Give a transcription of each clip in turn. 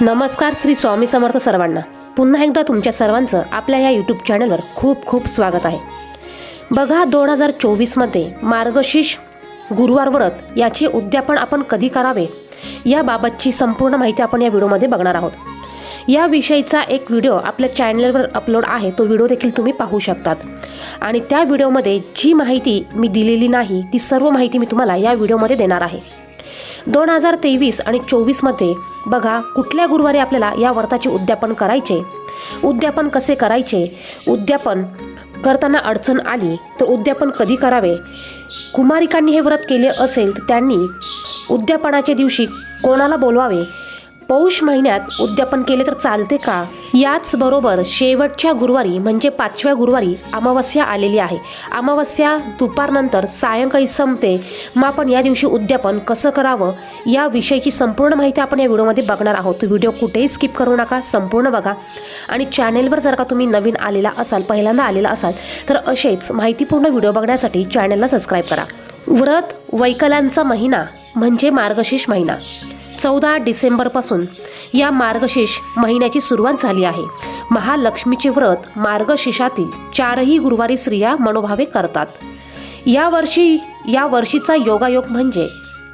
नमस्कार श्री स्वामी समर्थ सर्वांना. पुन्हा एकदा तुमच्या सर्वांचं आपल्या या यूट्यूब चॅनलवर खूप खूप स्वागत आहे. बघा दोन हजार चोवीसमध्ये मार्गशीर्ष गुरुवार व्रत याचे उद्यापन आपण कधी करावे याबाबतची संपूर्ण माहिती आपण या व्हिडिओमध्ये बघणार आहोत. या विषयीचा एक व्हिडिओ आपल्या चॅनलवर अपलोड आहे तो व्हिडिओ देखील तुम्ही पाहू शकतात. आणि त्या व्हिडिओमध्ये जी माहिती मी दिलेली नाही ती सर्व माहिती मी तुम्हाला या व्हिडिओमध्ये देणार आहे. दोन हजार तेवीस आणि चोवीसमध्ये बघा कुठल्या गुरुवारी आपल्याला या व्रताचे उद्यापन करायचे? उद्यापन कसे करायचे? उद्यापन करताना अडचण आली तर उद्यापन कधी करावे? कुमारिकांनी हे व्रत केले असेल तर त्यांनी उद्यापनाच्या दिवशी कोणाला बोलवावे? पौष महिन्यात उद्यापन केले तर चालते का? याचबरोबर शेवटच्या गुरुवारी म्हणजे पाचव्या गुरुवारी अमावस्या आलेली आहे. अमावस्या दुपारनंतर सायंकाळी संपते. मग आपण या दिवशी उद्यापन कसं करावं? याविषयीची संपूर्ण माहिती आपण या व्हिडिओमध्ये बघणार आहोत. तो व्हिडिओ कुठेही स्किप करू नका संपूर्ण बघा. आणि चॅनेलवर जर का तुम्ही नवीन आलेला असाल पहिल्यांदा आलेला असाल तर असेच माहितीपूर्ण व्हिडिओ बघण्यासाठी चॅनेलला सबस्क्राईब करा. व्रत वैकलांचा महिना म्हणजे मार्गशीर्ष महिना. चौदा डिसेंबरपासून या मार्गशीर्ष महिन्याची सुरुवात झाली आहे. महालक्ष्मीचे व्रत मार्गशीर्षातील चारही गुरुवारी स्त्रिया मनोभावे करतात. या वर्षी या वर्षीचा योगायोग म्हणजे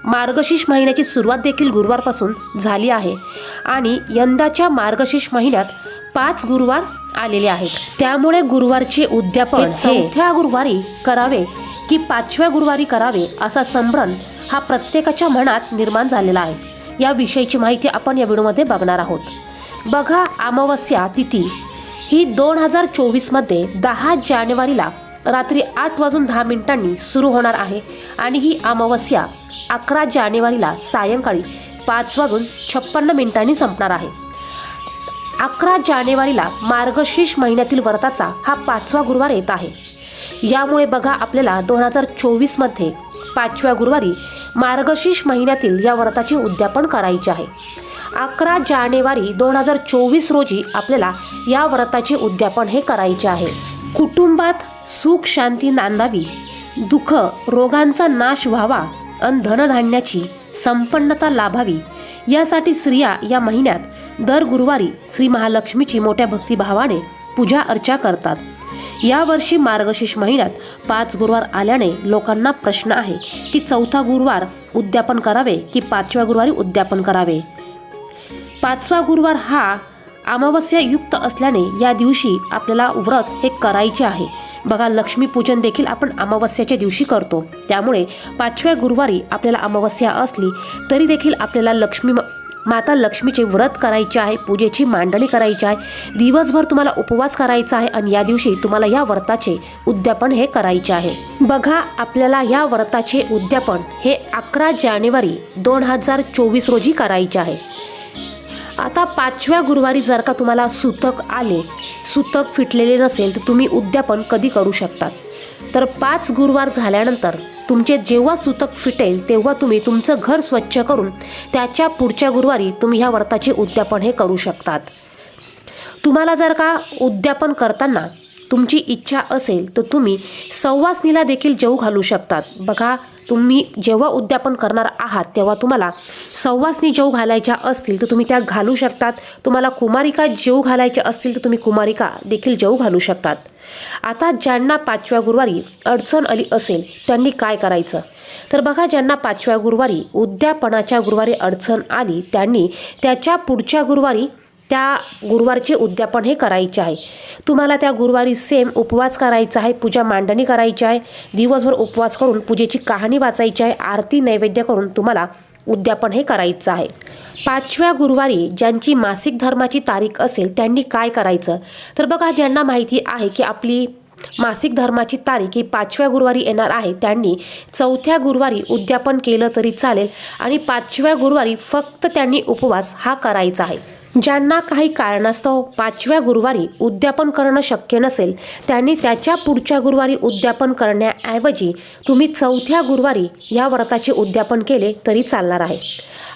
मार्गशीर्ष महिन्याची सुरुवात देखील गुरुवारपासून झाली आहे आणि यंदाच्या मार्गशीर्ष महिन्यात पाच गुरुवार आलेले आहेत. त्यामुळे गुरुवारचे उद्यापन चौथ्या गुरुवारी करावे की पाचव्या गुरुवारी करावे असा संभ्रम हा प्रत्येकाच्या मनात निर्माण झालेला आहे. या विषयीची माहिती आपण या व्हिडिओमध्ये बघणार आहोत. बघा अमावस्या तिथी. ही दोन हजार चोवीसमध्ये दहा जानेवारीला रात्री आठ वाजून दहा मिनिटांनी सुरू होणार आहे आणि ही अमावस्या अकरा जानेवारीला सायंकाळी पाच वाजून छप्पन्न मिनिटांनी संपणार आहे. अकरा जानेवारीला मार्गशीर्ष महिन्यातील व्रताचा हा पाचवा गुरुवार येत आहे. यामुळे बघा आपल्याला दोन हजार चोवीसमध्ये पाचव्या गुरुवारी मार्गशीर्ष महिन्यातील या व्रताचे उद्यापन करायचे आहे. अकरा जानेवारी दोन हजार चोवीस रोजी आपल्याला या व्रताचे उद्यापन हे करायचे आहे. कुटुंबात सुख शांती नांदावी दुःख रोगांचा नाश व्हावा अन धनधान्याची संपन्नता लाभावी यासाठी स्त्रिया या महिन्यात दर गुरुवारी श्री महालक्ष्मीची मोठ्या भक्तिभावाने पूजा अर्चा करतात. यावर्षी मार्गशीर्ष महिन्यात पाच गुरुवार आल्याने लोकांना प्रश्न आहे की चौथा गुरुवार उद्यापन करावे की पाचव्या गुरुवारी उद्यापन करावे? पाचवा गुरुवार हा अमावस्या युक्त असल्याने या दिवशी आपल्याला व्रत हे करायचे आहे. बघा लक्ष्मीपूजन देखील आपण अमावस्याच्या दिवशी करतो. त्यामुळे पाचव्या गुरुवारी आपल्याला अमावस्या असली तरी देखील आपल्याला लक्ष्मी माता लक्ष्मीचे व्रत करायचे आहे पूजेची मांडणी करायची आहे. दिवसभर तुम्हाला उपवास करायचा आहे आणि या दिवशी तुम्हाला या व्रताचे उद्यापन हे करायचे आहे. बघा आपल्याला या व्रताचे उद्यापन हे अकरा जानेवारी दोन हजार चोवीस रोजी करायचे आहे. आता पाचव्या गुरुवारी जर का तुम्हाला सुतक आले सुतक फिटलेले नसेल तर तुम्ही उद्यापन कधी करू शकतात तर पाच गुरुवार झाल्यानंतर तुमचे जेव्हा सुतक फिटेल तेव्हा तुम्ही तुमचं घर स्वच्छ करून त्याच्या पुढच्या गुरुवारी तुम्ही ह्या व्रताचे उद्यापन हे करू शकतात. तुम्हाला जर का उद्यापन करताना तुमची इच्छा असेल तर तुम्ही सवासनीला देखील जेव घालू शकतात. बघा तुम्ही जेव्हा उद्यापन करणार आहात तेव्हा तुम्हाला सवासनी जेव घालायच्या असतील तर तुम्ही त्या घालू शकतात. तुम्हाला कुमारिका जेव घालायच्या असतील तर तुम्ही कुमारिका देखील जेव घालू शकतात. आता ज्यांना पाचव्या गुरुवारी अडचण आली असेल त्यांनी काय करायचं? तर बघा ज्यांना पाचव्या गुरुवारी उद्यापनाच्या गुरुवारी अडचण आली त्यांनी त्याच्या पुढच्या गुरुवारी त्या गुरुवारचे उद्यापन हे करायचे आहे. तुम्हाला त्या गुरुवारी सेम उपवास करायचा आहे पूजा मांडणी करायची आहे दिवसभर उपवास करून पूजेची कहाणी वाचायची आहे आरती नैवेद्य करून तुम्हाला उद्यापन हे करायचं आहे. पाचव्या गुरुवारी ज्यांची मासिक धर्माची तारीख असेल त्यांनी काय करायचं? तर बघा ज्यांना माहिती आहे की आपली मासिक धर्माची तारीख ही पाचव्या गुरुवारी येणार आहे त्यांनी चौथ्या गुरुवारी उद्यापन केलं तरी चालेल आणि पाचव्या गुरुवारी फक्त त्यांनी उपवास हा करायचा आहे. ज्यांना काही कारणास्तव पाचव्या गुरुवारी उद्यापन करणं शक्य नसेल त्यांनी त्याच्या पुढच्या गुरुवारी उद्यापन करण्याऐवजी तुम्ही चौथ्या गुरुवारी या व्रताचे उद्यापन केले तरी चालणार आहे.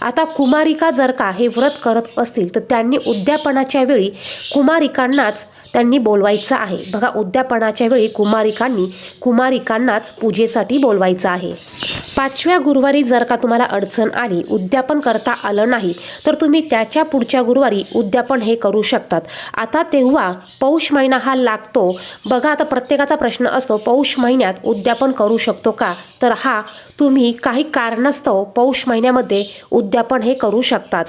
आता कुमारिका जर का हे व्रत करत असतील तर त्यांनी उद्यापनाच्या वेळी कुमारिकांनाच त्यांनी बोलवायचं आहे. बघा उद्यापनाच्या वेळी कुमारिकांनी कुमारिकांनाच पूजेसाठी बोलवायचं आहे. पाचव्या गुरुवारी जर का तुम्हाला अडचण आली उद्यापन करता आलं नाही तर तुम्ही त्याच्या पुढच्या गुरुवारी उद्यापन हे करू शकतात. आता तेव्हा पौष महिना हा लागतो. बघा आता प्रत्येकाचा प्रश्न असतो पौष महिन्यात उद्यापन करू शकतो का? तर हा तुम्ही काही कारणास्तव पौष महिन्यामध्ये उद्यापन हे करू शकतात.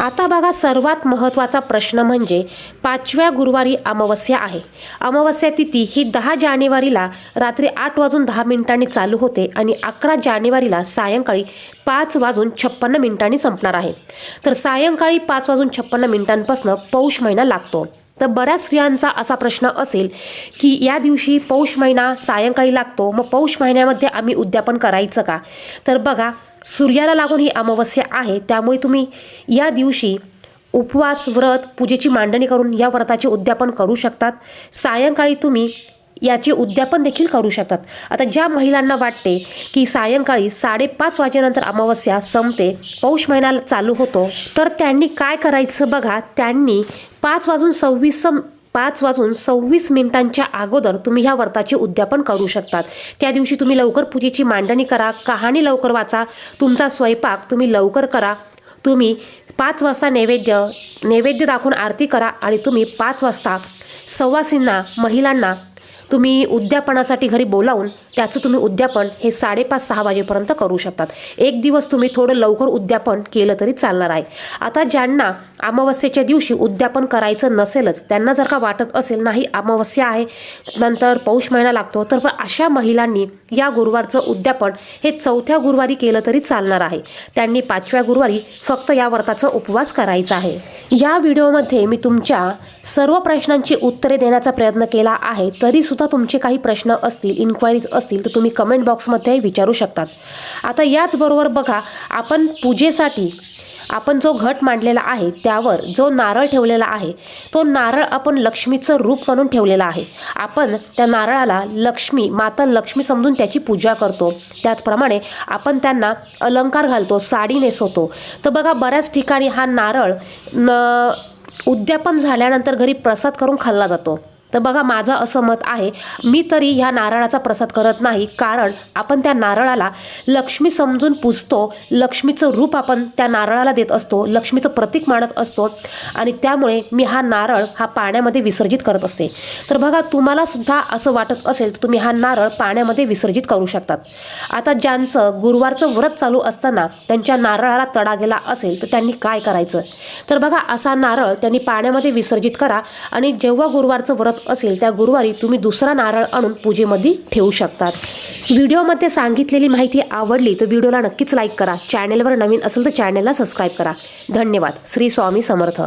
आता बघा सर्वात महत्त्वाचा प्रश्न म्हणजे पाचव्या गुरुवारी अमावस्या आहे. अमावस्या तिथी ही दहा जानेवारीला रात्री आठ वाजून दहा मिनिटांनी चालू होते आणि अकरा जानेवारीला सायंकाळी पाच वाजून छप्पन्न मिनिटांनी संपणार आहे. तर सायंकाळी पाच वाजून छप्पन्न मिनिटांपासून पौष महिना लागतो. तर बऱ्याच स्त्रियांचा असा प्रश्न असेल की या दिवशी पौष महिना सायंकाळी लागतो. मग पौष महिन्यामध्ये आम्ही उद्यापन करायचं का? तर बघा सूर्याला लागून ही अमावस्या आहे. त्यामुळे तुम्ही या दिवशी उपवास व्रत पूजेची मांडणी करून या व्रताचे उद्यापन करू शकतात. सायंकाळी तुम्ही याचे उद्यापन देखील करू शकतात. आता ज्या महिलांना वाटते की सायंकाळी साडेपाच वाजेनंतर अमावस्या संपते पौष महिना चालू होतो तर त्यांनी काय करायचं बघा? त्यांनी पाच वाजून सव्वीस पाच वाजून सव्वीस मिनिटांच्या अगोदर तुम्ही ह्या व्रताचे उद्यापन करू शकतात. त्या दिवशी तुम्ही लवकर पूजेची मांडणी करा कहाणी लवकर वाचा तुमचा स्वयंपाक तुम्ही लवकर करा तुम्ही पाच वाजता नैवेद्य नैवेद्य दाखवून आरती करा आणि तुम्ही पाच वाजता सव्वासींना महिलांना तुम्ही उद्यापनासाठी घरी बोलावून त्याचं तुम्ही उद्यापन हे साडेपाच सहा वाजेपर्यंत करू शकतात. एक दिवस तुम्ही थोडं लवकर उद्यापन केलं तरी चालणार आहे. आता ज्यांना अमावस्येच्या दिवशी उद्यापन करायचं नसेलच त्यांना जर का वाटत असेल नाही अमावस्या आहे नंतर पौष महिना लागतो तर पण अशा महिलांनी या गुरुवारचं उद्यापन हे चौथ्या गुरुवारी केलं तरी चालणार आहे. त्यांनी पाचव्या गुरुवारी फक्त या व्रताचा उपवास करायचा आहे. या व्हिडिओमध्ये मी तुमच्या सर्व प्रश्नांची उत्तरे देण्याचा प्रयत्न केला आहे तरीसुद्धा सुद्धा तुमचे काही प्रश्न असतील इन्क्वायरीज असतील तर तुम्ही कमेंट बॉक्समध्ये विचारू शकतात. आता याचबरोबर बघा आपण पूजेसाठी आपण जो घट मांडलेला आहे त्यावर जो नारळ ठेवलेला आहे तो नारळ आपण लक्ष्मीचं रूप म्हणून ठेवलेला आहे. आपण त्या नारळाला लक्ष्मी माता लक्ष्मी समजून त्याची पूजा करतो. त्याचप्रमाणे आपण त्यांना अलंकार घालतो साडी नेसवतो. तर बघा बऱ्याच ठिकाणी हा नारळ न उद्यापन झाल्यानंतर घरी प्रसाद करून खाल्ला जातो. तर बघा माझं असं मत आहे मी तरी ह्या नारळाचा प्रसाद करत नाही कारण आपण त्या नारळाला लक्ष्मी समजून पुजतो लक्ष्मीचं रूप आपण त्या नारळाला देत असतो लक्ष्मीचं प्रतीक मानत असतो आणि त्यामुळे मी हा नारळ हा पाण्यामध्ये विसर्जित करत असते. तर बघा तुम्हाला सुद्धा असं वाटत असेल तर तुम्ही हा नारळ पाण्यामध्ये विसर्जित करू शकतात. आता ज्यांचं गुरुवारचं व्रत चालू असताना त्यांच्या नारळाला तडा गेला असेल तर त्यांनी काय करायचं? तर बघा असा नारळ त्यांनी पाण्यामध्ये विसर्जित करा आणि जेव्हा गुरुवारचं व्रत असेल त्या गुरुवारी तुम्ही दुसरा नारळ आणून पूजेमध्ये ठेवू शकतात. व्हिडिओमध्ये सांगितलेली माहिती आवडली तर व्हिडिओला नक्कीच लाईक करा. चॅनेलवर नवीन असेल तर चॅनेलला सबस्क्राईब करा. धन्यवाद. श्री स्वामी समर्थ.